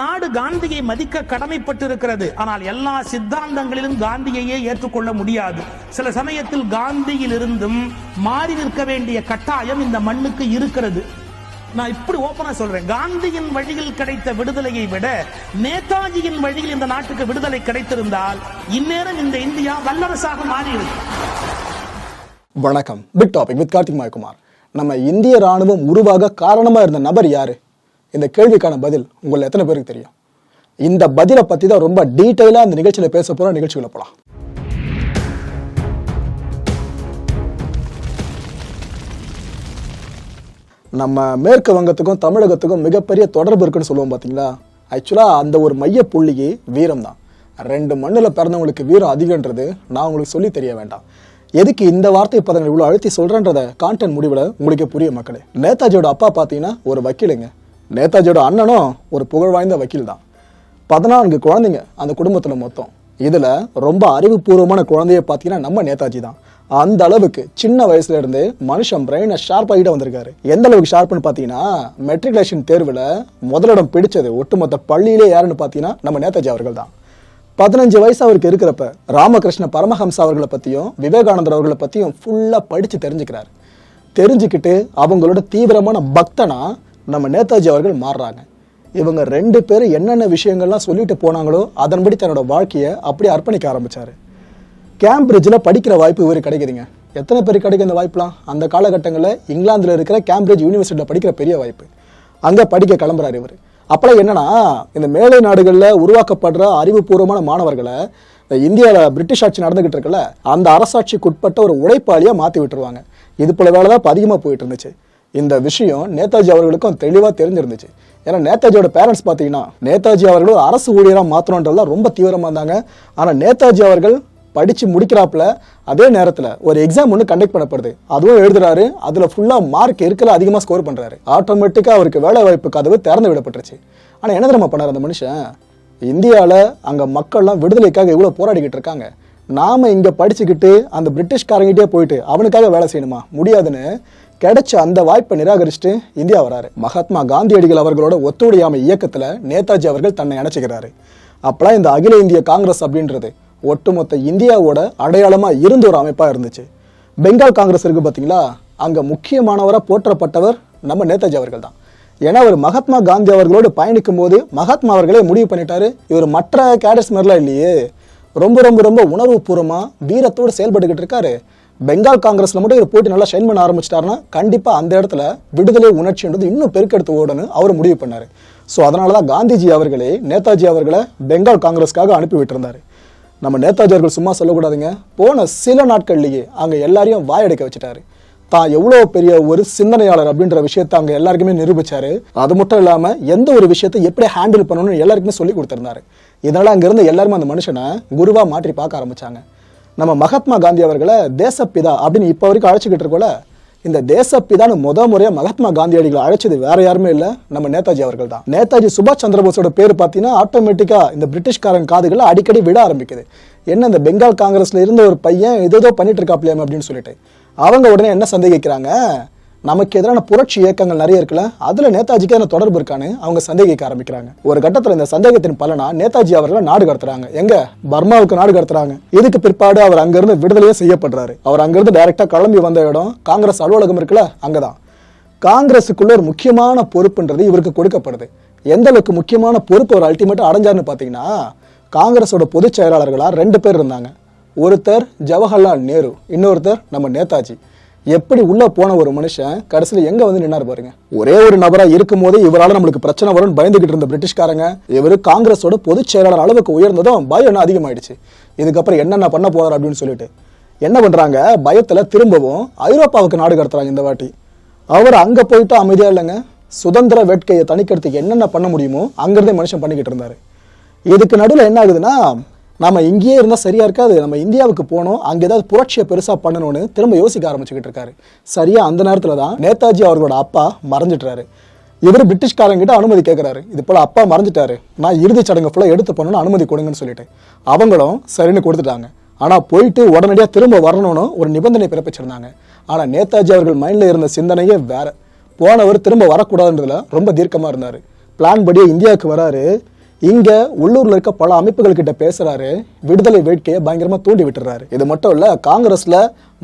நாடு காந்தியை மதிக்க கடமைப்பட்டிருக்கிறது. ஆனால் எல்லா சித்தாந்தங்களிலும் காந்தியையே ஏற்றுக்கொள்ள முடியாது. சில சமயத்தில் காந்தியில் இருந்தும் மாறி நிற்க வேண்டிய கட்டாயம் இந்த மண்ணுக்கு இருக்கிறது. நான் இப்படி ஓபனா சொல்றேன். காந்தியின் வழியில் கிடைத்த விடுதலையை விட நேதாஜியின் வழியில் இந்த நாட்டுக்கு விடுதலை கிடைத்திருந்தால் இந்நேரம் இந்த இந்தியா வல்லரசாக மாறியிருக்கும் வணக்கம். Big topic with Karthik Mayakumar. நம்ம இந்திய ராணுவம் உருவாக காரணமா இருந்த நபர் யாரு? இந்த கேள்விக்கான பதில் உங்களை எத்தனை பேருக்கு தெரியும்? இந்த பதிலை பத்தி தான் ரொம்ப டீட்டெயிலா இந்த நிகழ்ச்சியில பேச போகிற நிகழ்ச்சிகளை போகலாம் நம்ம மேற்கு வங்கத்துக்கும் தமிழகத்துக்கும் மிகப்பெரிய தொடர்பு இருக்குன்னு சொல்லுவோம் பார்த்தீங்களா ஆக்சுவலாக அந்த ஒரு மைய புள்ளியே வீரம் தான் ரெண்டு மண்ணில் பிறந்தவங்களுக்கு வீரம் அதிகன்றது நான் உங்களுக்கு சொல்லி தெரிய வேண்டாம். எதுக்கு இந்த வார்த்தை பதங்கள் இவ்வளோ அழுத்தி சொல்கிறேன்றத கான்டென்ட் முடிவில் உங்களுக்கு புரிய மக்களே. நேதாஜியோட அப்பா பார்த்தீங்கன்னா ஒரு வக்கீலுங்க. நேதாஜியோட அண்ணனும் ஒரு புகழ் வாய்ந்த வக்கீல் தான் பதினான்கு குழந்தைங்க அந்த குடும்பத்தில் மொத்தம். இதில் ரொம்ப அறிவுபூர்வமான குழந்தைய பார்த்தீங்கன்னா நம்ம நேதாஜி தான் அந்த அளவுக்கு சின்ன வயசுல இருந்து மனுஷன் பிரெயினை ஷார்ப் ஆகிட்டு வந்திருக்காரு. எந்த அளவுக்கு ஷார்ப்னு பார்த்தீங்கன்னா மெட்ரிகுலேஷன் தேர்வில் முதலிடம் பிடிச்சது ஒட்டுமொத்த பள்ளியிலே யாருன்னு பார்த்தீங்கன்னா நம்ம நேதாஜி அவர்கள் தான் பதினஞ்சு வயசு அவருக்கு இருக்கிறப்ப ராமகிருஷ்ண பரமஹம்சா அவர்களை பற்றியும் விவேகானந்தர் அவர்களை பற்றியும் ஃபுல்லாக படித்து தெரிஞ்சுக்கிறாரு. தெரிஞ்சுக்கிட்டு அவங்களோட தீவிரமான பக்தனா நம்ம நேதாஜி அவர்கள் மாறுறாங்க. இவங்க ரெண்டு பேரும் என்னென்ன விஷயங்கள்லாம் சொல்லிட்டு போனாங்களோ அதன்படி தன்னோட வாழ்க்கையை அப்படியே அர்ப்பணிக்க ஆரம்பித்தார் கேம்பிரிட்ஜில் படிக்கிற வாய்ப்பு இவர் கிடைக்குதுங்க. எத்தனை பேர் கிடைக்கும் இந்த வாய்ப்புலாம்? அந்த காலகட்டங்களில் இங்கிலாந்தில் இருக்கிற கேம்பிரிட்ஜ் யூனிவர்சிட்டியில் படிக்கிற பெரிய வாய்ப்பு. அங்கே படிக்க கிளம்புறாரு இவர். அப்போலாம் என்னன்னா இந்த மேலை நாடுகளில் உருவாக்கப்படுற அறிவுபூர்வமான மாணவர்களை இந்த இந்தியாவில் பிரிட்டிஷ் ஆட்சி நடந்துகிட்டு இருக்குல்ல அந்த அரசாட்சிக்கு உட்பட்ட ஒரு உழைப்பாளியாக மாற்றி விட்டுருவாங்க. இது போல வேலை தான் இப்போ அதிகமாக போயிட்டு இருந்துச்சு. இந்த விஷயம் நேதாஜி அவர்களுக்கும் தெளிவாக தெரிஞ்சிருந்துச்சு. ஏன்னா நேதாஜியோட பேரண்ட்ஸ் பார்த்தீங்கன்னா நேதாஜி அவர்கள் அரசு ஊழியராக மாற்றணுன்றதுலாம் ரொம்ப தீவிரமாக இருந்தாங்க. ஆனால் நேதாஜி அவர்கள் படித்து முடிக்கிறாப்புல அதே நேரத்தில் ஒரு எக்ஸாம் ஒன்று கண்டக்ட் பண்ணப்படுது. அதுவும் எழுதுறாரு. அதில் ஃபுல்லாக மார்க் இருக்கல அதிகமாக ஸ்கோர் பண்ணுறாரு ஆட்டோமேட்டிக்காக அவருக்கு வேலை வாய்ப்பு கதவு திறந்து விடப்பட்டுருச்சு. ஆனால் என்ன தெரியுமா பண்ணார் அந்த மனுஷன்? இந்தியாவில் அங்கே மக்கள்லாம் விடுதலைக்காக இவ்வளோ போராடிக்கிட்டு இருக்காங்க. நாம் இங்கே படிச்சுக்கிட்டு அந்த பிரிட்டிஷ்காரங்கிட்டே போயிட்டு அவனுக்காக வேலை செய்யணுமா? முடியாதுன்னு கிடைச்ச அந்த வாய்ப்பை நிராகரிச்சுட்டு இந்தியா வராரு. மகாத்மா காந்தியடிகள் அவர்களோட ஒத்துழையாமை இயக்கத்தில் நேதாஜி அவர்கள் தன்னை இணைச்சிக்கிறாரு அப்பலாம் இந்த அகில இந்திய காங்கிரஸ் அப்படின்றது ஒட்டுமொத்த இந்தியாவோட அடையாளமாக இருந்த ஒரு அமைப்பாக இருந்துச்சு. பெங்கால் காங்கிரஸ் இருக்கு பார்த்தீங்களா அங்கே முக்கியமானவராக போற்றப்பட்டவர் நம்ம நேதாஜி அவர்கள் தான். ஏன்னா அவர் மகாத்மா காந்தி அவர்களோடு பயணிக்கும் போது மகாத்மா அவர்களே முடிவு பண்ணிட்டாரு இவர் மற்ற கேடட்ஸ் மாதிரிலாம் இல்லையே. ரொம்ப ரொம்ப ரொம்ப உணர்வுபூர்வமாக வீரத்தோடு செயல்பட்டுக்கிட்டு இருக்காரு. பெங்கால் காங்கிரஸ்ல மட்டும் இவர் போட்டி நல்லா ஷைன் பண்ண ஆரம்பிச்சிட்டாருன்னா கண்டிப்பாக அந்த இடத்துல விடுதலை உணர்ச்சின்றது இன்னும் பெருக்கெடுத்து ஓடணும் அவர் முடிவு பண்ணாரு. ஸோ அதனால தான் காந்திஜி அவர்களே நேதாஜி அவர்களை பெங்கால் காங்கிரஸ்க்காக அனுப்பி விட்டிருந்தாரு. நம்ம நேதாஜி அவர்கள் சும்மா சொல்லக்கூடாதுங்க. போன சில நாட்கள்லேயே அங்கே எல்லாரையும் வாயடைக்க வச்சுட்டாரு. தான் எவ்வளோ பெரிய ஒரு சிந்தனையாளர் அப்படின்ற விஷயத்தை அங்கே எல்லாருக்குமே நிரூபிச்சாரு. அது மட்டும் இல்லாமல் எந்த ஒரு விஷயத்தை எப்படி ஹேண்டில் பண்ணணும்னு எல்லாருக்குமே சொல்லி கொடுத்துருந்தாரு. இதனால் அங்கேருந்து எல்லாருமே அந்த மனுஷனை குருவாக மாற்றி பார்க்க ஆரம்பித்தாங்க நம்ம மகாத்மா காந்தி அவர்களை தேசப்பிதா அப்படின்னு இப்போ வரைக்கும் அழைச்சிக்கிட்டு இருக்கோல இந்த தேசப்பிதான்னு முத முறையாக மகாத்மா காந்தியடிகளை அழைச்சது வேற யாருமே இல்லை நம்ம நேதாஜி அவர்கள் தான். நேதாஜி சுபாஷ் சந்திரபோஸோட பேர் பார்த்தீங்கன்னா ஆட்டோமேட்டிக்காக இந்த பிரிட்டிஷ்காரன் காதுகளை அடிக்கடி விட ஆரம்பிக்குது. என்ன இந்த பெங்கால் காங்கிரஸில் இருந்த ஒரு பையன் ஏதோ பண்ணிட்டு இருக்காப்லையாமே அப்படின்னு சொல்லிட்டு. அவங்க உடனே என்ன சந்தேகிக்கிறாங்க நமக்கு எதிரான புரட்சி இயக்கங்கள் நிறைய இருக்குல்ல அதுல நேதாஜிக்கு என்ன தொடர்பு இருக்கான்னு அவங்க சந்தேகிக்க ஆரம்பிக்கிறாங்க. ஒரு கட்டத்துல இந்த சந்தேகத்தின் பலனா நேதாஜி அவர்களை நாடு கடத்துறாங்க. எங்க? பர்மாவுக்கு நாடு கடத்துறாங்க. இதுக்கு பிற்பாடு அவர் அங்கிருந்து விடுதலையே செய்யப்படுறாரு. அவர் அங்கிருந்து டைரக்டா கிளம்பி வந்த இடம் காங்கிரஸ் அலுவலகம் இருக்குல்ல அங்கதான். காங்கிரஸுக்குள்ள ஒரு முக்கியமான பொறுப்புன்றது இவருக்கு கொடுக்கப்படுது. எந்த அளவுக்கு முக்கியமான பொறுப்பு அவர் அல்டிமேட்டா அடைஞ்சாருன்னு பாத்தீங்கன்னா காங்கிரஸோட பொதுச் செயலாளர்களா ரெண்டு பேர் இருந்தாங்க. ஒருத்தர் ஜவஹர்லால் நேரு இன்னொருத்தர் நம்ம நேதாஜி. எப்படி உள்ள போன ஒரு மனுஷன் கடைசியில் எங்க வந்து நின்னாரு பாருங்க. ஒரே ஒரு நபரா இருக்கும் போதே இவரால் நம்மளுக்கு பிரச்சனை வரும்னு பயந்துகிட்டு இருந்த பிரிட்டிஷ்காரங்க இவர் காங்கிரஸோட பொதுச் செயலாளர் அளவுக்கு உயர்ந்ததும் பயம் என்ன அதிகமாயிடுச்சு. இதுக்கப்புறம் என்னென்ன பண்ண போறார் அப்படின்னு சொல்லிட்டு. என்ன பண்றாங்க? பயத்துல திரும்பவும் ஐரோப்பாவுக்கு நாடு கடத்துறாங்க இந்த வாட்டி. அவர் அங்க போயிட்டு அமைதியா இல்லைங்க? சுதந்திர வேட்கையை தணிக்கிறதுக்கு என்னென்ன பண்ண முடியுமோ அங்கிருந்தே மனுஷன் பண்ணிக்கிட்டு இருந்தாரு. இதுக்கு நடுவில் என்ன ஆகுதுன்னா நம்ம இங்கேயே இருந்தால் சரியா இருக்காது. நம்ம இந்தியாவுக்கு போனோம் அங்கே ஏதாவது புரட்சியை பெருசாக பண்ணணும்னு திரும்ப யோசிக்க ஆரம்பிச்சுக்கிட்டு இருக்காரு. சரியா அந்த நேரத்தில் தான் நேதாஜி அவர்களோட அப்பா மறைஞ்சிட்டாரு. இவர் பிரிட்டிஷ்காரங்கிட்ட அனுமதி கேட்குறாரு இது போல் அப்பா மறைஞ்சிட்டாரு. நான் இறுதிச் சடங்கு ஃபுல்லாக எடுத்து பண்ணணும்னு அனுமதி கொடுங்கன்னு சொல்லிட்டு. அவங்களும் சரின்னு கொடுத்துட்டாங்க. ஆனால் போயிட்டு உடனடியாக திரும்ப வரணும்னு ஒரு நிபந்தனை பிறப்பிச்சிருந்தாங்க. ஆனால் நேதாஜி அவர்கள் மைண்டில் இருந்த சிந்தனையே வேற. போனவர் திரும்ப வரக்கூடாதுன்றதுல ரொம்ப தீர்க்கமாக இருந்தார். பிளான் படியே இந்தியாவுக்கு வராரு. இங்க உள்ளூர்ல இருக்க பல அமைப்புகள் கிட்ட பேசுறாரு. விடுதலை வேட்கையை பயங்கரமா தூண்டி விட்டுறாரு. இது மட்டும் இல்ல காங்கிரஸ்ல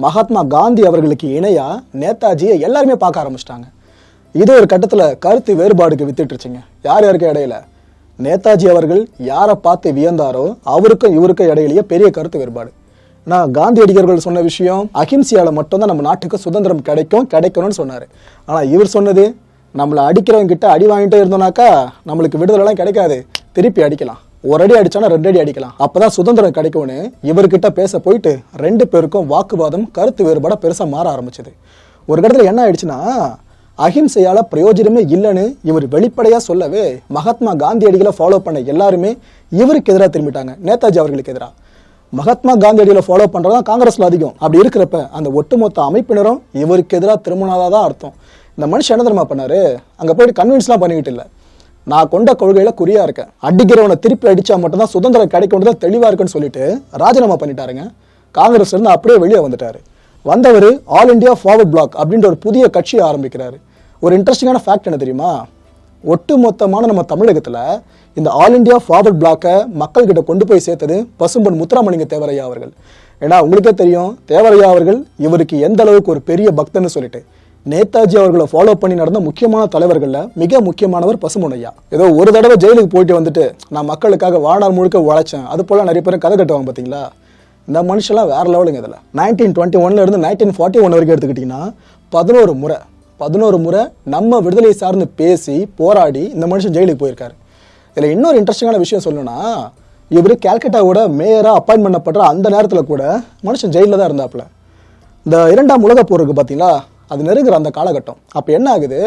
மகாத்மா காந்தி அவர்களுக்கு இணையா நேதாஜியை எல்லாருமே பார்க்க ஆரம்பிச்சிட்டாங்க. இது ஒரு கட்டத்துல கருத்து வேறுபாடுக்கு வித்துட்டுருச்சுங்க யார் யாருக்கு இடையில? நேதாஜி அவர்கள் யாரை பார்த்து வியந்தாரோ அவருக்கும் இவருக்கும் இடையிலேயே பெரிய கருத்து வேறுபாடு. நான் காந்தியடிகர்கள் சொன்ன விஷயம் அஹிம்சையால் மட்டும்தான் நம்ம நாட்டுக்கு சுதந்திரம் கிடைக்கும் கிடைக்கணும்னு சொன்னாரு. ஆனா இவர் சொன்னது நம்மளை அடிக்கிறவங்க கிட்ட அடி வாங்கிட்டே இருந்தோம்னாக்கா நம்மளுக்கு விடுதலைலாம் கிடைக்காது. திருப்பி அடிக்கலாம். ஒரு அடி அடிச்சானா ரெண்டு அடி அடிக்கலாம். அப்பதான் சுதந்திரம் கிடைக்கும்னு இவர்கிட்ட பேச போயிட்டு ரெண்டு பேருக்கும் வாக்குவாதம் கருத்து வேறுபாட பெருசா மாற ஆரம்பிச்சது. ஒரு இடத்துல என்ன ஆயிடுச்சுன்னா அஹிம்சையால பிரயோஜனமே இல்லைன்னு இவர் வெளிப்படையா சொல்லவே மகாத்மா காந்தியடிகளை ஃபாலோ பண்ண எல்லாருமே இவருக்கு எதிராக திரும்பிட்டாங்க. நேதாஜி அவர்களுக்கு எதிராக மகாத்மா காந்தியடிகளை ஃபாலோ பண்றதா காங்கிரஸ்ல அதிகம். அப்படி இருக்கிறப்ப அந்த ஒட்டுமொத்த அமைப்பினரும் இவருக்கு எதிராக திரும்பினதா தான் அர்த்தம். இந்த மனுஷன் என்ன தெரியுமா பண்ணாரு? அங்க போயிட்டு கன்வின்ஸ்லாம் பண்ணிக்கிட்டு இல்லை. நான் கொண்ட கொள்கையில குறியா இருக்கேன். அடிக்கிறவனை திருப்பி அடிச்சா மட்டும்தான் சுதந்திரம் கிடைக்கும் தெளிவா இருக்குன்னு சொல்லிட்டு ராஜினாமா பண்ணிட்டாருங்க. காங்கிரஸ்ல இருந்து அப்படியே வெளியே வந்துட்டாரு. வந்தவர் ஆல் இந்தியா ஃபார்வர்ட் பிளாக் அப்படின்ற ஒரு புதிய கட்சியை ஆரம்பிக்கிறாரு. ஒரு இன்ட்ரெஸ்டிங்கான ஃபேக்ட் என்ன தெரியுமா? ஒட்டு மொத்தமான நம்ம தமிழகத்தில் இந்த ஆல் இந்தியா ஃபார்வர்ட் பிளாக்கை மக்கள்கிட்ட கொண்டு போய் சேர்த்தது பசும்பொன் முத்துராமலிங்க தேவரையா அவர்கள். ஏன்னா உங்களுக்கே தெரியும் தேவரையா அவர்கள் இவருக்கு எந்த அளவுக்கு ஒரு பெரிய பக்தன்னு சொல்லிட்டு. நேதாஜி அவர்களை ஃபாலோ பண்ணி நடந்த முக்கியமான தலைவர்களில் மிக முக்கியமானவர் பசுமுனையா ஏதோ ஒரு தடவை ஜெயிலுக்கு போயிட்டு வந்துட்டு நான் மக்களுக்காக வாழ்நாள் முழுக்க உழைச்சேன். அது போல நிறைய பேர் கதை கட்டுவாங்க பார்த்தீங்களா இந்த மனுஷன்லாம் வேற லெவலுங்க இதில். நைன்டீன் டுவெண்ட்டி ஒன்ல இருந்து நைன்டீன் ஃபார்ட்டி ஒன் வரைக்கும் எடுத்துக்கிட்டிங்கன்னா பதினோரு முறை பதினோரு முறை நம்ம விடுதலை சார்ந்து பேசி போராடி இந்த மனுஷன் ஜெயிலுக்கு போயிருக்காரு. இதில் இன்னொரு இன்ட்ரெஸ்டிங்கான விஷயம் சொல்லணும்னா இவர் கேல்கட்டாவோட மேயராக அப்பாயின்ட் பண்ணப்படுற அந்த நேரத்தில் கூட மனுஷன் ஜெயிலில் தான் இருந்தாப்புல. இந்த இரண்டாம் உலக போருக்கு பார்த்தீங்களா அது நெருங்குற அந்த காலகட்டம். அப்போ என்ன ஆகுது?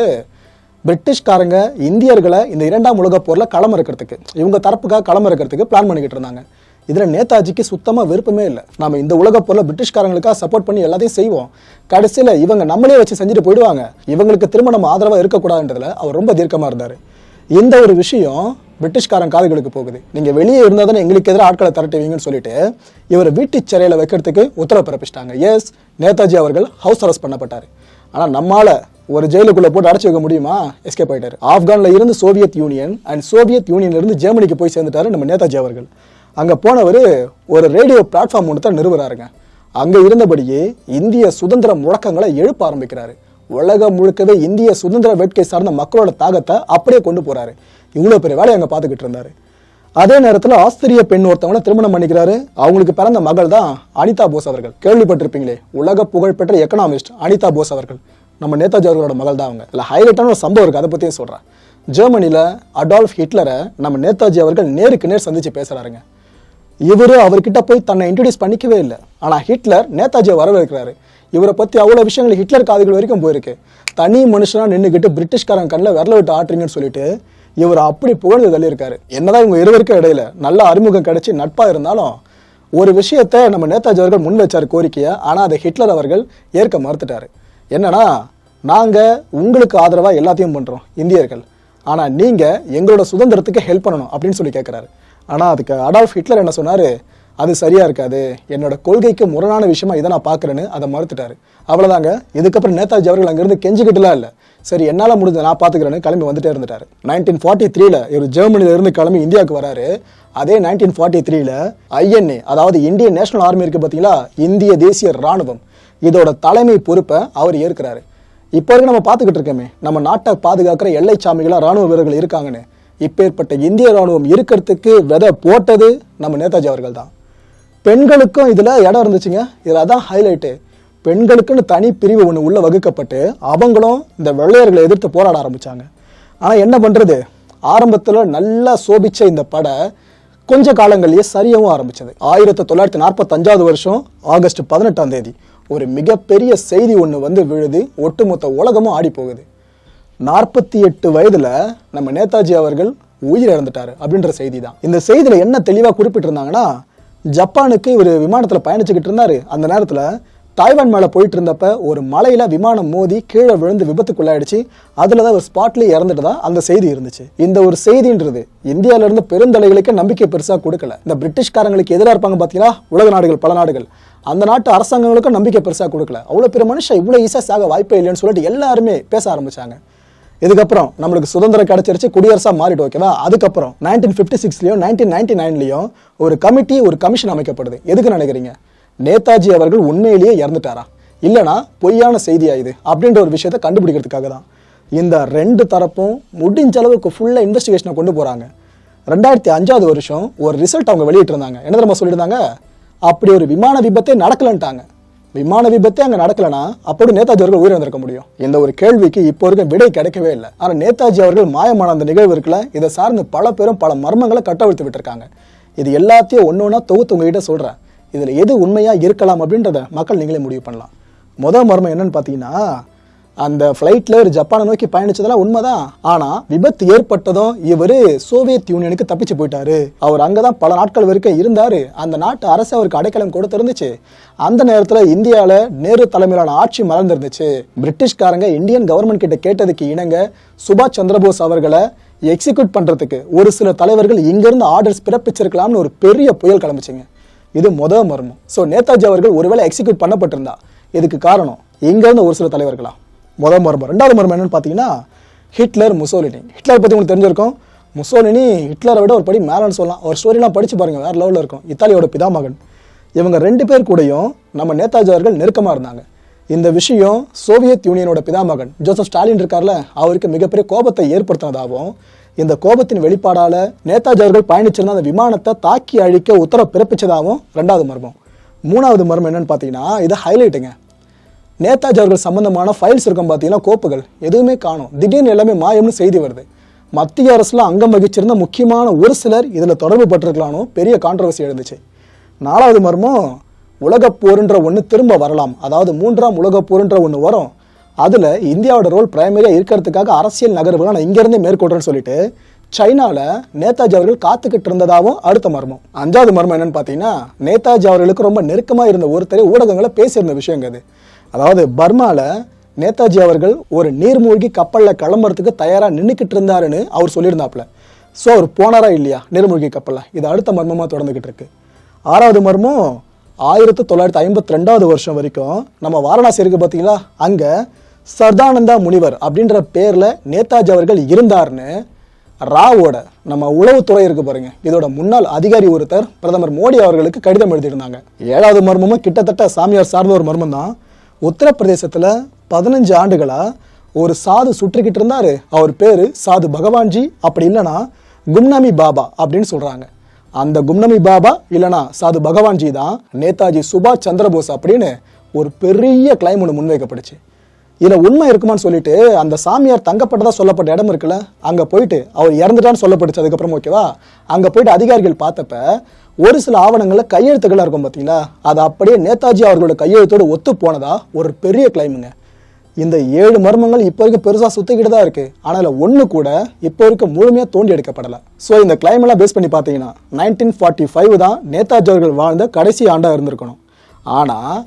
பிரிட்டிஷ்காரங்க இந்தியர்களை இந்த இரண்டாம் உலகப் போரில் களம் இருக்கிறதுக்கு இவங்க தரப்புக்காக களம் இருக்கிறதுக்கு பிளான் பண்ணிக்கிட்டு இருந்தாங்க. இதில் நேதாஜிக்கு சுத்தமாக விருப்பமே இல்லை. நம்ம இந்த உலக போரில் பிரிட்டிஷ்காரங்களுக்காக சப்போர்ட் பண்ணி எல்லாத்தையும் செய்வோம். கடைசியில் இவங்க நம்மளே வச்சு செஞ்சுட்டு போயிடுவாங்க. இவங்களுக்கு திரும்ப நம்ம ஆதரவாக இருக்கக்கூடாதுன்றதுல அவர் ரொம்ப தீர்க்கமாக இருந்தார். இந்த ஒரு விஷயம் பிரிட்டிஷ்காரன் காதுகளுக்கு போகுது. நீங்கள் வெளியே இருந்தால் தானே எங்களுக்கு எதிராக ஆட்களை திரட்டுவீங்கன்னு சொல்லிட்டு இவர் வீட்டு சிறையில் வைக்கிறதுக்கு உத்தரவு பிறப்பிச்சிட்டாங்க. எஸ் நேதாஜி அவர்கள் ஹவுஸ் அரெஸ்ட் பண்ணப்பட்டார். ஆனால் நம்மளால் ஒரு ஜெயிலுக்குள்ளே போட்டு அடைச்சி வைக்க முடியுமா? எஸ்கேப் ஆகிட்டார் ஆப்கானில் இருந்து சோவியத் யூனியன் அண்ட் சோவியத் யூனியன்லேருந்து ஜெர்மனிக்கு போய் சேர்ந்துட்டாரு நம்ம நேதாஜி அவர்கள். அங்கே போனவர் ஒரு ரேடியோ பிளாட்ஃபார்ம் ஒன்று தான் நிறுவுறாருங்க. அங்கே இருந்தபடியே இந்திய சுதந்திர முழக்கங்களை எழுப்ப ஆரம்பிக்கிறாரு. உலகம் முழுக்கவே இந்திய சுதந்திர வேட்கை சார்ந்த மக்களோட தாகத்தை அப்படியே கொண்டு போகிறாரு இவ்வளோ பெரிய வேலையை அங்கே பார்த்துக்கிட்டு இருந்தாரு. அதே நேரத்தில் ஆஸ்திரிய பெண் ஒருத்தவங்களை திருமணம் பண்ணிக்கிறாரு. அவங்களுக்கு பிறந்த மகள் தான் அனிதா போஸ் அவர்கள். கேள்விப்பட்டிருப்பீங்களே உலக புகழ்பெற்ற எக்கனாமிஸ்ட் அனிதா போஸ் அவர்கள். நம்ம நேதாஜி அவர்களோட மகள் தான் அவங்க. இல்லை ஹைலைட்டான ஒரு சம்பவம் இருக்குது அதை பற்றியும் சொல்கிறேன் ஜெர்மனியில் அடால்ஃப் ஹிட்லரை நம்ம நேதாஜி அவர்கள் நேருக்கு நேர் சந்தித்து பேசுகிறாருங்க இவர் அவர்கிட்ட போய் தன்னை இன்ட்ரடியூஸ் பண்ணிக்கவே இல்லை. ஆனால் ஹிட்லர் நேதாஜியை வரவேற்கிறாரு. இவரை பற்றி அவ்வளோ விஷயங்கள் ஹிட்லர் காதுகள் வரைக்கும் போயிருக்கு. தனி மனுஷனாக நின்றுக்கிட்டு பிரிட்டிஷ்காரன் கண்ணில் விரல விட்டு ஆட்டுறீங்கன்னு சொல்லிட்டு இவர் அப்படி புகழ்ந்து தள்ளியிருக்காரு. என்னதான் இவங்க இருவருக்கும் இடையில நல்ல அறிமுகம் கிடைச்சி நட்பா இருந்தாலும் ஒரு விஷயத்தை நம்ம நேதாஜி அவர்கள் முன் வச்சார் கோரிக்கையை ஆனால் அதை ஹிட்லர் அவர்கள் ஏற்க மறுத்துட்டார். என்னன்னா நாங்கள் உங்களுக்கு ஆதரவாக எல்லாத்தையும் பண்ணுறோம் இந்தியர்கள். ஆனால் நீங்கள் எங்களோட சுதந்திரத்துக்கு ஹெல்ப் பண்ணணும் அப்படின்னு சொல்லி கேட்குறாரு ஆனால் அதுக்கு அடால்ஃப் ஹிட்லர் என்ன சொன்னார்? அது சரியா இருக்காது. என்னோட கொள்கைக்கு முரணான விஷயமா இதை நான் பார்க்குறேன்னு அதை மறுத்துட்டாரு. அவ்வளவுதாங்க. இதுக்கப்புறம் நேதாஜி அவர்கள் அங்கிருந்து கெஞ்சிக்கிட்டுலாம் இல்லை. சரி என்னால முடிஞ்ச நான் பாத்துக்கிறேன்னு கிளம்பி வந்துட்டே இருந்துட்டாரு. நைன்டீன் ஃபார்ட்டி த்ரீல இவர் ஜெர்மனில இருந்து கிளம்பி இந்தியாவுக்கு வராரு. அதே நைன்டீன் ஃபார்ட்டி த்ரீல ஐஎன்ஏ அதாவது இந்தியன் நேஷனல் ஆர்மி இருக்கு பாத்தீங்களா? இந்திய தேசிய ராணுவம். இதோட தலைமை பொறுப்பை அவர் ஏற்கிறாரு. இப்போ வரைக்கும் நம்ம பார்த்துக்கிட்டு இருக்கோமே நம்ம நாட்டை பாதுகாக்கிற எல்லை சாமிகளாக ராணுவ வீரர்கள் இருக்காங்கன்னு. இப்பேற்பட்ட இந்திய ராணுவம் இருக்கிறதுக்கு விதை போட்டது நம்ம நேதாஜி அவர்கள் தான். பெண்களுக்கும் இதில் இடம் இருந்துச்சுங்க. இதில் அதான் ஹைலைட்டு பெண்களுக்குன்னு தனி பிரிவு ஒன்று உள்ள வகுக்கப்பட்டு அவங்களும் இந்த வெள்ளையர்களை எதிர்த்து போராட ஆரம்பித்தாங்க ஆனால் என்ன பண்ணுறது ஆரம்பத்தில் நல்லா சோபிச்ச இந்த படை கொஞ்ச காலங்களிலேயே சரியாகவும் ஆரம்பிச்சது. ஆயிரத்தி தொள்ளாயிரத்தி நாற்பத்தஞ்சாவது வருஷம் ஆகஸ்ட் பதினெட்டாம் தேதி ஒரு மிகப்பெரிய செய்தி ஒன்று வந்து விழுது. ஒட்டுமொத்த உலகமும் ஆடி போகுது. நாற்பத்தி எட்டு வயதில் நம்ம நேதாஜி அவர்கள் உயிர் இழந்துட்டாரு அப்படின்ற செய்தி தான் இந்த செய்தியில் என்ன தெளிவாக குறிப்பிட்டிருந்தாங்கன்னா ஜப்பானுக்கு இவர் விமானத்தில் பயணிச்சுக்கிட்டு இருந்தாரு. அந்த நேரத்தில் தாய்வான் மேலே போயிட்டு இருந்தப்ப ஒரு மலையில் விமானம் மோதி கீழே விழுந்து விபத்துக்குள்ளாயிடுச்சு. அதில் தான் ஒரு ஸ்பாட்லேயே இறந்துட்டு தான் அந்த செய்தி இருந்துச்சு. இந்த ஒரு செய்தின்றது இந்தியாவிலிருந்து பெருந்தலைகளுக்கு நம்பிக்கை பெருசாக கொடுக்கல. இந்த பிரிட்டிஷ்காரங்களுக்கு எதிராக இருப்பாங்க பார்த்தீங்களா உலக நாடுகள் பல நாடுகள். அந்த நாட்டு அரசாங்கங்களுக்கும் நம்பிக்கை பெருசாக கொடுக்கல. அவ்வளோ பெரிய மனுஷன் இவ்வளோ ஈஸியாக சாக வாய்ப்பே இல்லைன்னு சொல்லிட்டு எல்லாருமே பேச ஆரம்பித்தாங்க இதுக்கப்புறம் நம்மளுக்கு சுதந்திரம் கிடைச்சிருச்சு குடியரசாக மாறிட்டு ஓகேவா அதுக்கப்புறம் நைன்டீன் ஃபிஃப்டி சிக்ஸ்லையும் நைன்டீன் நைன்டி நைன்லையும் ஒரு கமிட்டி ஒரு கமிஷன் அமைக்கப்படுது. எதுக்கு நினைக்கிறீங்க? நேதாஜி அவர்கள் உண்மையிலேயே இறந்துட்டாரா? இல்லைனா பொய்யான செய்தியா இது? அப்படின்ற ஒரு விஷயத்தை கண்டுபிடிக்கிறதுக்காக தான். இந்த ரெண்டு தரப்பும் முடிஞ்ச அளவுக்கு ஃபுல்லாக இன்வெஸ்டிகேஷனை கொண்டு போகிறாங்க ரெண்டாயிரத்தி அஞ்சாவது வருஷம் ஒரு ரிசல்ட் அவங்க வெளியிட்டிருந்தாங்க. என்ன தெரியுமா சொல்லியிருந்தாங்க? அப்படி ஒரு விமான விபத்தே நடக்கலன்ட்டாங்க. விமான விபத்தே அங்க நடக்கலனா அப்படி நேதாஜி அவர்கள் உயிரிழந்திருக்க முடியும். இந்த ஒரு கேள்விக்கு இப்போ வரைக்கும் விடை கிடைக்கவே இல்லை. ஆனா நேதாஜி அவர்கள் மாயமான அந்த நிகழ்வு இருக்குல்ல இதை சார்ந்து பல பேரும் பல மர்மங்களை கட்டவிழ்த்து விட்டுருக்காங்க. இது எல்லாத்தையும் ஒன்று ஒன்றா தொகுத்து உங்ககிட்ட சொல்கிறேன் இதில் எது உண்மையாக இருக்கலாம் அப்படின்றத மக்கள் நீங்களே முடிவு பண்ணலாம். முதல் மர்மம் என்னன்னு பார்த்தீங்கன்னா அந்த ஃப்ளைட்டில் ஒரு ஜப்பானை நோக்கி பயணிச்சதெல்லாம் உண்மைதான். ஆனால் விபத்து ஏற்பட்டதும் இவர் சோவியத் யூனியனுக்கு தப்பிச்சு போயிட்டாரு. அவர் அங்கே தான் பல நாட்கள் வரைக்கும் இருந்தார். அந்த நாட்டு அரசு அவருக்கு அடைக்கலம் கொடுத்துருந்துச்சு. அந்த நேரத்தில் இந்தியாவில் நேரு தலைமையிலான ஆட்சி மலர்ந்துருந்துச்சு. பிரிட்டிஷ்காரங்க இந்தியன் கவர்மெண்ட் கிட்ட கேட்டதுக்கு இணங்க சுபாஷ் சந்திரபோஸ் அவர்களை எக்ஸிக்யூட் பண்ணுறதுக்கு ஒரு சில தலைவர்கள் இங்கேருந்து ஆர்டர்ஸ் பிறப்பிச்சிருக்கலாம்னு ஒரு பெரிய புயல் கிளம்பிச்சிங்க. இது முத மர்மம். ஸோ நேதாஜி அவர்கள் ஒருவேளை எக்ஸிக்யூட் பண்ணப்பட்டிருந்தா இதுக்கு காரணம் இங்கேருந்து ஒரு சில தலைவர்களா? முதல் மர்மம். ரெண்டாவது மர்மம் என்னென்னு பார்த்தீங்கன்னா ஹிட்லர் முசோலினி. ஹிட்லர் பற்றி உங்களுக்கு தெரிஞ்சிருக்கும். முசோலினி ஹிட்லரை விட ஒரு படி மேலன்னு சொல்லலாம். அவர் ஸ்டோரிலாம் படித்து பாருங்க வேறு லெவலில் இருக்கும். இத்தாலியோட பிதாமகன் இவங்க ரெண்டு பேர் கூடயும் நம்ம நேதாஜி அவர்கள் நெருக்கமாக இருந்தாங்க. இந்த விஷயம் சோவியத் யூனியனோட பிதாமகன் ஜோசப் ஸ்டாலின் இருக்கார்ல அவருக்கு மிகப்பெரிய கோபத்தை ஏற்படுத்தினதாகவும் இந்த கோபத்தின் வெளிப்பாடால நேதாஜி அவர்கள் பயணிச்சிருந்த அந்த விமானத்தை தாக்கி அழிக்க உத்தரவு பிறப்பிச்சதாகவும் ரெண்டாவது மர்மம். மூணாவது மர்மம் என்னன்னு பார்த்தீங்கன்னா இது ஹைலைட்டுங்க நேதாஜி அவர்கள் சம்பந்தமான ஃபைல்ஸ் இருக்கும் பார்த்தீங்கன்னா கோப்புகள் எதுவுமே காணும். திடீர்னு எல்லாமே மாயம்னு செய்தி வருது. மத்திய அரசில் அங்கம் வகிச்சிருந்த முக்கியமான ஒரு சிலர் இதில் தொடர்பு பட்டிருக்கலானோ பெரிய கான்ட்ரவர்சி எழுந்துச்சு. நாலாவது மர்மம் உலகப் போருன்ற ஒன்று திரும்ப வரலாம். அதாவது மூன்றாம் உலகப் போருன்ற ஒன்று வரும். அதில் இந்தியாவோட ரோல் பிரைமரியாக இருக்கிறதுக்காக அரசியல் நகர்வுகளை நான் இங்கேருந்தே மேற்கொள்கிறேன்னு சொல்லிட்டு சைனாவில் நேதாஜி அவர்கள் காத்துக்கிட்டு இருந்ததாகவும் அடுத்த மர்மம். அஞ்சாவது மர்மம் என்னன்னு பார்த்தீங்கன்னா நேதாஜி அவர்களுக்கு ரொம்ப நெருக்கமாக இருந்த ஒருத்தரை ஊடகங்களை பேசியிருந்த விஷயங்க அது. அதாவது பர்மாவில் நேதாஜி அவர்கள் ஒரு நீர்மூழ்கி கப்பலில் கிளம்புறதுக்கு தயாராக நின்றுக்கிட்டு இருந்தாருன்னு அவர் சொல்லியிருந்தாப்புல. ஸோ அவர் போனாரா இல்லையா நீர்மூழ்கி கப்பலில்? இது அடுத்த மர்மமாக தொடர்ந்துக்கிட்டு இருக்கு. ஆறாவது மர்மம் ஆயிரத்தி தொள்ளாயிரத்தி ஐம்பத்தி ரெண்டாவது வருஷம் வரைக்கும் நம்ம வாரணாசி இருக்கு பார்த்தீங்களா அங்கே சர்தானந்தா முனிவர் அப்படின்ற பேரில் நேதாஜி அவர்கள் இருந்தார்னு ராவோட நம்ம உளவுத்துறை இருக்கு பாருங்க. இதோட முன்னாள் அதிகாரி ஒருத்தர் பிரதமர் மோடி அவர்களுக்கு கடிதம் எழுதியிருந்தாங்க. ஏழாவது மர்மமும் கிட்டத்தட்ட சாமியார் சார்ந்த ஒரு மர்மம் தான் உத்தரப்பிரதேசத்தில் பதினஞ்சு ஆண்டுகளாக ஒரு சாது சுற்றிக்கிட்டு இருந்தார். அவர் பேர் சாது பகவான்ஜி. அப்படி இல்லைன்னா கும்னாமி பாபா அப்படின்னு சொல்கிறாங்க அந்த கும்னமி பாபா இல்லைனா சாது பகவான்ஜி தான் நேதாஜி சுபாஷ் சந்திரபோஸ் அப்படின்னு ஒரு பெரிய கிளைம் ஒன்று முன்வைக்கப்பட்டுச்சு. இதில் உண்மை இருக்குமான்னு சொல்லிட்டு அந்த சாமியார் தங்கப்பட்டதாக சொல்லப்பட்ட இடம் இருக்குல்ல அங்கே போயிட்டு அவர் இறந்துட்டான்னு சொல்லப்பட்டுச்சு அதுக்கப்புறம் ஓகேவா? அங்கே போயிட்டு அதிகாரிகள் பார்த்தப்ப ஒரு சில ஆவணங்களில் கையெழுத்துக்களாக இருக்கும் பார்த்தீங்களா அது அப்படியே நேதாஜி அவர்களோட கையெழுத்தோடு ஒத்து போனதா? ஒரு பெரிய கிளைமுங்க இந்த ஏழு மர்மங்கள் இப்போ வரைக்கும் பெருசாக சுத்திக்கிட்டு தான் இருக்குது ஆனால் ஒன்று கூட இப்போ வரைக்கும் முழுமையாக தோண்டி எடுக்கப்படலை. ஸோ இந்த கிளைமெல்லாம் பேஸ் பண்ணி பார்த்தீங்கன்னா நைன்டீன் ஃபார்ட்டி ஃபைவ் தான் நேதாஜி அவர்கள் வாழ்ந்த கடைசி ஆண்டாக இருந்திருக்கணும். ஆனால்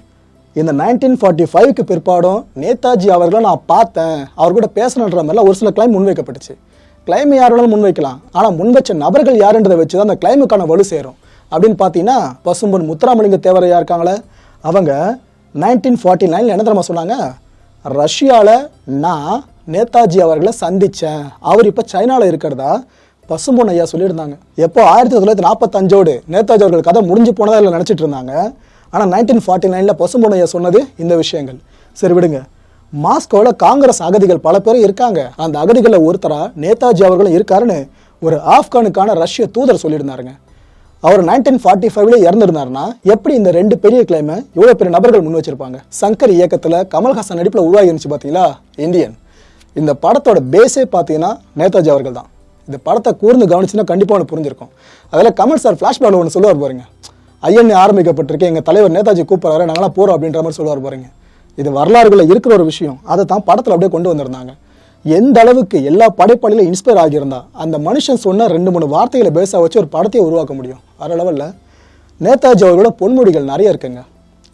இந்த நைன்டீன் ஃபார்ட்டி ஃபைவ்க்கு பிற்பாடும் நேதாஜி அவர்களை நான் பார்த்தேன். அவர் கூட பேசணுன்ற மாதிரிலாம் ஒரு சில கிளைம் முன்வைக்கப்பட்டுச்சு. கிளைம் யாரோட முன்வைக்கலாம். ஆனால் முன்வச்ச நபர்கள் யாருன்றதை வச்சு தான் அந்த கிளைமுக்கான வலு சேரும். அப்படின்னு பார்த்தீங்கன்னா பசும்பொன் முத்துராமலிங்க தேவரையா இருக்காங்களே அவங்க நைன்டீன் ஃபார்ட்டி நைனில் என்ன தெரியுமா சொன்னாங்க? ரஷ்யாவில் நான் நேதாஜி அவர்களை சந்தித்தேன் அவர் இப்போ சைனாவில் இருக்கிறதா? பசும்பொன் ஐயா சொல்லியிருந்தாங்க. எப்போ? ஆயிரத்தி தொள்ளாயிரத்தி நாற்பத்தஞ்சோடு நேதாஜி அவர்கள் கதை முடிஞ்சு போனதாக இல்லை நினச்சிட்டு இருந்தாங்க. ஆனால் நைன்டீன் ஃபார்ட்டி நைனில் பசும்பொன்னையா சொன்னது இந்த விஷயங்கள். சரி விடுங்க. மாஸ்கோவில் காங்கிரஸ் அகதிகள் பல பேர் இருக்காங்க. அந்த அகதிகளில் ஒருத்தராக நேதாஜி அவர்களும் இருக்காருன்னு ஒரு ஆப்கானுக்கான ரஷ்ய தூதர் சொல்லியிருந்தாருங்க. அவர் நைன்டீன் ஃபார்ட்டி ஃபைவ்ல இறந்துருந்தாருன்னா எப்படி இந்த ரெண்டு பெரிய கிளைமை இவ்வளோ பெரிய நபர்கள் முன் வச்சிருப்பாங்க? சங்கர் இயக்கத்தில் கமல்ஹாசன் நடிப்பில் உருவாகி இருந்துச்சு பார்த்தீங்களா இந்தியன். இந்த படத்தோட பேஸே பார்த்தீங்கன்னா நேதாஜி அவர்கள் தான். இந்த படத்தை கூர்ந்து கவனிச்சுன்னா கண்டிப்பாக ஒன்று புரிஞ்சிருக்கும். அதில் கமல் சார் ஃப்ளாஷ்பேக் ஒன்று சொல்லுவார் பாருங்க. ஐஎன்ஏ ஆரம்பிக்கப்பட்டிருக்கு. எங்கள் தலைவர் நேதாஜி கூப்பிட்றாரு நாங்களாம் போகிறோம் அப்படின்ற மாதிரி சொல்லுவார் பாருங்க. இது வரலாறுகளில் இருக்கிற ஒரு விஷயம். அதை தான் படத்தில் அப்படியே கொண்டு வந்திருந்தாங்க. எந்த அளவுக்கு எல்லா படைப்பாளிகளும் இன்ஸ்பயர் ஆகியிருந்தா அந்த மனுஷன் சொன்ன ரெண்டு மூணு வார்த்தைகளை பேச வச்சு ஒரு படத்தையே உருவாக்க முடியும். வேற லெவலில் நேதாஜி அவர்களோட பொன்மொழிகள் நிறைய இருக்குங்க.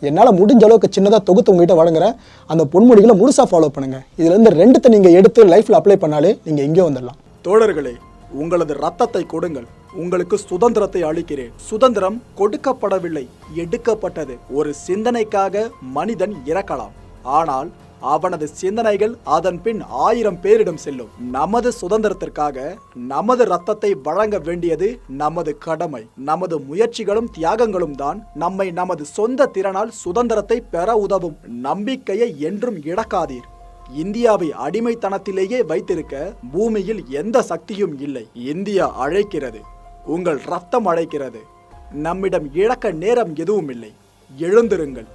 என்னால் முடிஞ்ச அளவுக்கு சின்னதாக தொகுத்து உங்ககிட்ட வழங்குறேன் அந்த பொன்மொழிகளை முழுசாக ஃபாலோ பண்ணுங்கள் இதுலேருந்து ரெண்டுத்தை நீங்கள் எடுத்து லைஃப்பில் அப்ளை பண்ணாலே நீங்கள் எங்கேயோ வந்துடலாம். தோழர்களே உங்களது ரத்தத்தை கொடுங்கள். உங்களுக்கு சுதந்திரத்தை அளிக்கிறேன். சுதந்திரம் கொடுக்கப்படவில்லை எடுக்கப்பட்டது. ஒரு சிந்தனைக்காக மனிதன் இறக்கலாம். ஆனால் அவனது சிந்தனைகள் அதன் பின் ஆயிரம் பேரிடம் செல்லும். நமது சுதந்திரத்திற்காக நமது ரத்தத்தை வழங்க வேண்டியது நமது கடமை. நமது முயற்சிகளும் தியாகங்களும் தான் நம்மை நமது சொந்த திறனால் சுதந்திரத்தை பெற உதவும். நம்பிக்கையை என்றும் இழக்காதீர். இந்தியாவை அடிமைத்தனத்திலேயே வைத்திருக்க பூமியில் எந்த சக்தியும் இல்லை. இந்தியா அழைக்கிறது. உங்கள் ரத்தம் அழைக்கிறது. நம்மிடம் இழக்க நேரம் எதுவும் இல்லை. எழுந்திருங்கள்.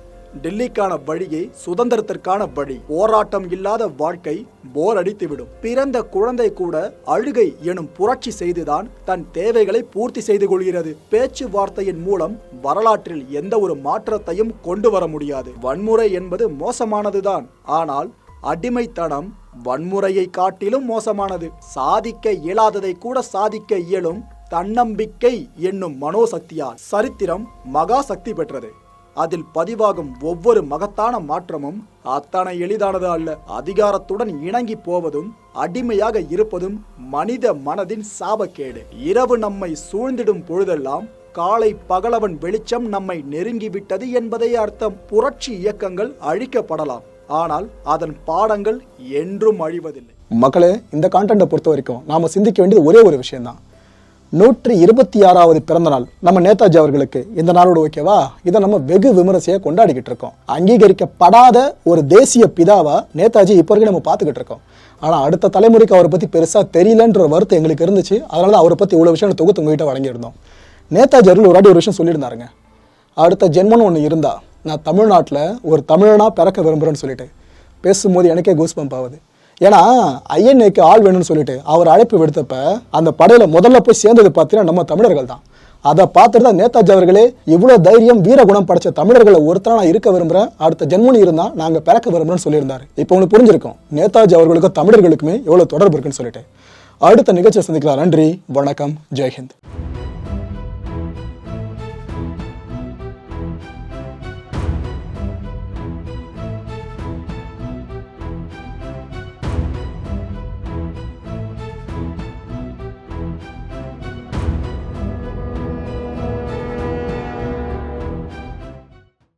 டெல்லிக்கான வழியே சுதந்திரத்திற்கான வழி. போராட்டம் இல்லாத வாழ்க்கை போர் அடித்துவிடும். பிறந்த குழந்தை கூட அழுகை எனும் புரட்சி செய்துதான் தன் தேவைகளை பூர்த்தி செய்து கொள்கிறது. பேச்சுவார்த்தையின் மூலம் வரலாற்றில் எந்த ஒரு மாற்றத்தையும் கொண்டு வர முடியாது. வன்முறை என்பது மோசமானதுதான். ஆனால் அடிமைத்தனம் வன்முறையை காட்டிலும் மோசமானது. சாதிக்க இயலாததை கூட சாதிக்க இயலும் தன்னம்பிக்கை என்னும் மனோசக்தியால் சரித்திரம் மகா சக்தி பெற்றது. அதில் பதிவாகும் ஒவ்வொரு மகத்தான மாற்றமும் அத்தனை எளிதானது அல்ல. அதிகாரத்துடன் இணங்கி போவதும் அடிமையாக இருப்பதும் மனித மனதின் சாபக்கேடு. இரவு நம்மை சூழ்ந்திடும் பொழுதெல்லாம் காலை பகலவன் வெளிச்சம் நம்மை நெருங்கிவிட்டது என்பதை அர்த்தம் புரட்சி இயக்கங்கள் அழிக்கப்படலாம். ஆனால் அதன் பாடங்கள் என்றும் அழிவதில்லை. மக்களே இந்த கான்டென்ட்டை பொறுத்த வரைக்கும் நாம சிந்திக்க வேண்டியது ஒரே ஒரு விஷயம்தான். நூற்றி இருபத்தி ஆறாவது பிறந்த நாள் நம்ம நேதாஜி அவர்களுக்கு இந்த நாளோட ஓகேவா? இதை நம்ம வெகு விமரிசையா கொண்டாடிக்கிட்டு இருக்கோம். அங்கீகரிக்கப்படாத ஒரு தேசிய பிதாவா நேதாஜி இப்போ வரைக்கும் நம்ம பார்த்துக்கிட்டு இருக்கோம். ஆனால் அடுத்த தலைமுறைக்கு அவரை பற்றி பெருசாக தெரியலன்ற ஒரு வருத்தம் எங்களுக்கு இருந்துச்சு. அதனால தான் அவரை பற்றி இவ்வளோ விஷயம் தொகுத்து உங்ககிட்ட வழங்கியிருந்தோம். நேதாஜி அவர்கள் ஒரு ஒரு விஷயம் சொல்லியிருந்தாருங்க. அடுத்த ஜென்மன் ஒன்று இருந்தா நான் தமிழ்நாட்டில் ஒரு தமிழனா பிறக்க விரும்புகிறேன்னு சொல்லிட்டு பேசும்போது எனக்கே கூஸ்பம்ப் ஆகுது. ஏன்னா ஐஎன்ஏக்கு ஆள் வேணும்னு சொல்லிட்டு அவர் அழைப்பு விடுத்தப்ப அந்த படையில முதல்ல போய் சேர்ந்தது பார்த்தீங்கன்னா நம்ம தமிழர்கள் தான். அதை பார்த்துட்டு தான் நேதாஜி அவர்களே இவ்வளோ தைரியம் வீர குணம் படைச்ச தமிழர்களை ஒருத்தரா நான் இருக்க விரும்புகிறேன் அடுத்த ஜென்மனி இருந்தால் நாங்கள் பிறக்க விரும்புறேன்னு சொல்லியிருந்தாரு. இப்போ உங்களுக்கு புரிஞ்சிருக்கும். நேதாஜி அவர்களுக்கும் தமிழர்களுக்குமே எவ்வளவு தொடர்பு இருக்குன்னு சொல்லிட்டு. அடுத்த நிகழ்ச்சியை சந்திக்கலாம். நன்றி வணக்கம் ஜெய்ஹிந்த்